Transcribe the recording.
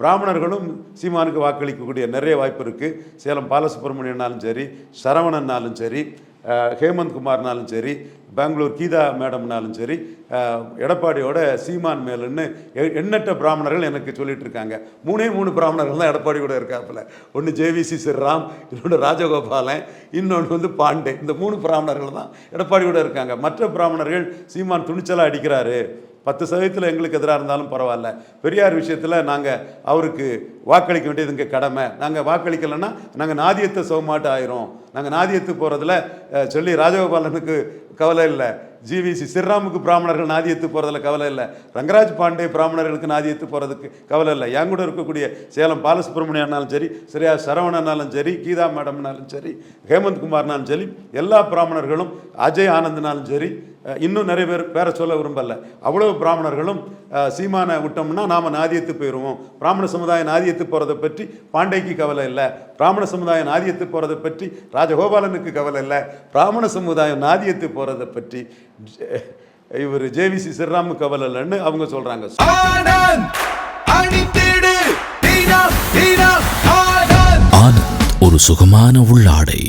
பிராமணர்களும் சீமானுக்கு வாக்களிக்கக்கூடிய நிறைய வாய்ப்பு இருக்குது சேலம் பாலசுப்ரமணியனாலும் சரி சரவணன்னாலும் சரி ஹேமந்த் குமார்னாலும் சரி பெங்களூர் கீதா மேடம்னாலும் சரி எடப்பாடியோட சீமான் மேலுன்னு எ- எண்ணற்ற பிராமணர்கள் எனக்கு சொல்லிட்டு இருக்காங்க. மூணே மூணு பிராமணர்கள் தான் எடப்பாடி கூட இருக்காப்புல. ஒன்று ஜேவிசி ஸ்ரீராம் இன்னொன்று ராஜகோபாலன் இன்னொன்று வந்து பாண்டே. இந்த மூணு பிராமணர்கள் தான் எடப்பாடி கூட இருக்காங்க. மற்ற பிராமணர்கள் சீமான் துணிச்சலாக அடிக்கிறாரு. பத்து சதவீதத்தில் எங்களுக்கு எதிராக இருந்தாலும் பரவாயில்ல. பெரியார் விஷயத்தில் நாங்கள் அவருக்கு வாக்களிக்க வேண்டியது இங்கே கடமை. நாங்கள் வாக்களிக்கலைன்னா நாங்கள் நாதியத்தை சோமாட்டு ஆயிரும். நாங்கள் நாதியத்துக்கு போகிறதுல சொல்லி ராஜகோபாலனுக்கு கவலை இல்லை. ஜிவிசி ஸ்ரீராமுக்கு பிராமணர்கள் நாதியத்து போகிறதுல கவலை இல்லை. ரங்கராஜ் பாண்டே பிராமணர்களுக்கு நாதியத்து போகிறதுக்கு கவலை இல்லை. என் கூட இருக்கக்கூடிய சேலம் பாலசுப்ரமணியனாலும் சரி ஸ்ரேயா சரவணனாலும் சரி கீதா மேடம்னாலும் சரி ஹேமந்த் குமார்னாலும் சரி எல்லா பிராமணர்களும் அஜய் ஆனந்த்னாலும் சரி இன்னும் நிறைய பேர் பேரை சொல்ல விரும்பல. அவ்வளவு பிராமணர்களும் சீமானை விட்டோம்னா நாம் நாதியத்து போயிடுவோம் பிராமண சமுதாயம் நாதியத்து போகிறத பற்றி பாண்டைக்கு கவலை இல்லை. பிராமண சமுதாயம் நாதியத்து போகிறத பற்றி ராஜகோபாலனுக்கு கவலை இல்லை. பிராமண சமுதாயம் நாதியத்து போகிறத பற்றி இவர் ஜேவிசி ஸ்ரீராமு கவலை இல்லைன்னு அவங்க ஆனந்த். ஆனந்த் ஒரு சுகமான உள்ளாடை.